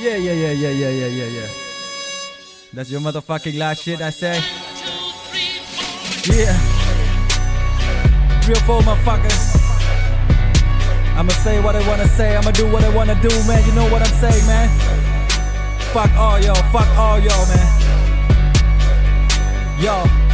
Yeah, yeah, yeah, yeah, yeah, yeah, yeah, yeah. That's your motherfucking last shit, I say. Yeah. Real four motherfuckers. I'ma say what I wanna say, I'ma do what I wanna do, man. You know what I'm saying, man? Fuck all y'all, fuck all y'all, man. Yo.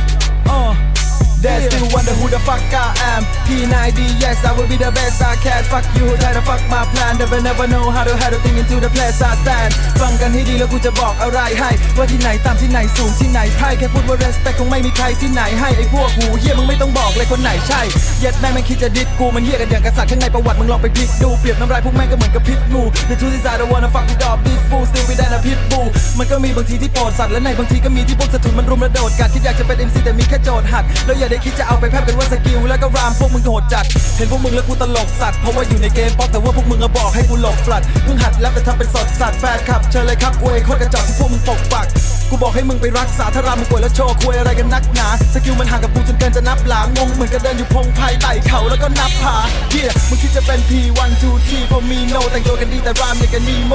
They still wonder who the fuck I am P90 yes I will be the best I can Fuck you try to fuck my plan Never never know how to how to think into the place I stand ฟังกันให้ดีแล้วกูจะบอกอะไรให้ ว่าที่ไหนตามที่ไหนสูงที่ไหนไพ่แค่พูดว่า respect คงไม่มีใครที่ไหนให้ไอ้พวกหูเฮียมึงไม่ต้องบอกเลยคนไหนใช่เย็ดแม่งไม่คิดจะดิดกูมันเฮียกันอย่างกษัตริย์ข้างในประวัติมึงลองไปพลิกดูเปรียบน้ำลายพวกแม่งก็เหมือนกับพิษงู The truth is I don't wanna fuck with all these พิษบู มันก็มีบางทีที่โปรดสัตว์และในบางทีก็มีที่พวกสะทุนมันรุมระโดดกัดคิดอยากจะเป็น MC แต่มีแค่โจทย์หัด แล้วอย่าได้คิดจะเอาไปแพ้กันว่าสกิลแล้วก็รามพวกมึงโหดจัด เห็นพวกมึงแล้วกูตลกสัตว์เพราะว่าอยู่ในเกมป๊อปแต่ว่าพวกมึงอะบอกให้กูหลบฟลัดเพิ่งหัดแล้วแต่ทำเป็นสดสัตว์แฟนคลับเชิญเลยครับอวยโคตรกระจอกที่พวกมึงปกปัก กูบอกให้มึงไปรักษาถ้ารามึงป่วยแล้วโชว์คุยอะไรกันนักหนา สกิลมันห่างกับกูจนเกินจะนับหลางงงเหมือนกับเดินอยู่พงไพ่ไต่เขาแล้วก็นับผาเฮียมึงคิดจะเป็น P1 2 3 for me no แต่งตัวกันดีแต่รามเนี่ยกันนีโม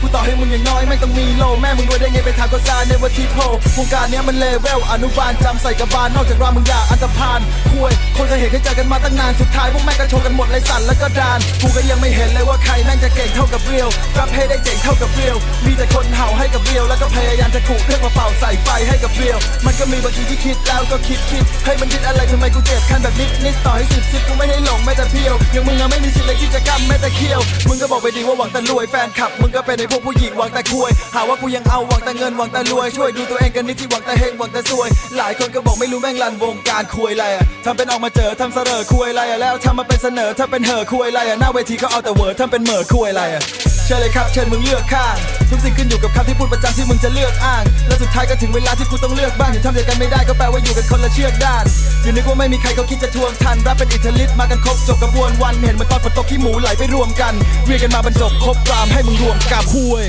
กูต่อให้มึงอย่างน้อยไม่ต้องมีโลแม่มึงรวยได้ไงไปถามก็ซาในวันที่โพวงการเนี้ยมันเลเวลอนุบาลจำใส่กระบาลนอกจากรามมึงอย่าอันตรพานคุยคนเคยเห็นเคยเจอกันมาตั้งนานสุดท้ายพวกแม่ก็โชว์กันหมดเลยสั่นแล้วก็ดานกูก็ยังไม่เห็นเลยว่าใคร จะเก่งเท่ากับเรียวรับให้ได้เจ๋งเท่ากับเรียว มีแต่คนเห่าให้กับเรียว แล้วก็พยายามจะขู่เครื่องมาเป่าใส่ไฟให้กับเรียว มันก็มีบางทีที่คิดแล้วก็คิดคิดให้มันคิดอะไรทำไมกูเจ็บคันแบบนิดนิดต่อให้สิบสิบกูไม่ให้หลงแม้แต่เพียวอย่างมึงอะไม่มีสิทธิ์เลยที่จะกำแม้แต่เคี้ยว มึงก็บอกไปดีว่าหวังแต่รวยแฟนคลับ มึงก็เป็นไอ้พวกผู้หญิงหวังแต่คุยหาว่ากูยังเอาหวังแต่เงินหวังแต่รวยช่วยดูตัวเองกันนิดที่หวังแต่เฮงหวังแต่ซวย หลายคนก็บอกไม่รู้แม่งรันวงการคุยอะไรอะทำเป็นออกมาเจอทำเสรอคุยอะไรอะแล้วทำมาเป็นเสนอถ้าเป็นเหอคุยอะไรอะหน้าเวทีเขาเอาแต่เวอร์ทำเป็นเหม่อคุยอะไรอะเชิญเลยครับเชิญมึงเลือกข้าง ทุกสิ่งขึ้นอยู่กับคำที่พูดประจำที่มึงจะเลือกอ้าง และสุดท้ายก็ถึงเวลาที่กูต้องเลือกบ้างถึงทำเดียวกันไม่ได้ก็แปลว่าอยู่กันคนละเชือกด้านอยู่นึกว่าไม่มีใครเขาคิดจะทวงทันรับเป็นอิทธิฤทธิ์มากันครบจบกระบวนวัน เห็นเหมือนตอนฝนตกขี้หมูไหลไปรวมกันเรียกกันมาบรรจบครบรามให้มึงรวมกับคุย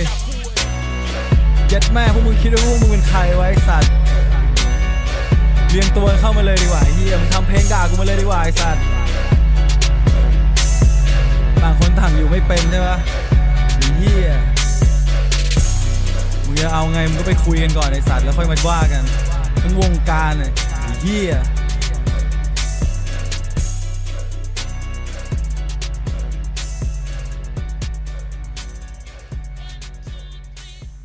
เย็ดแม่พวกมึงคิดว่าพวกมึงเป็นใครไวะไอ้สัตว์เรียงตัวเข้ามาเลยดีกว่าไอ้เฮียมึงทำเพลงด่ากูมาเลยดีกว่าไอ้สัตว์ อยู่ไม่เป็นใช่ปะไอ้เฮียมึงจะเอาไงมึงก็ไปคุยกันก่อนไอสัตว์แล้วค่อยมาว่ากันทั้งวงการน่ะไอ้เฮีย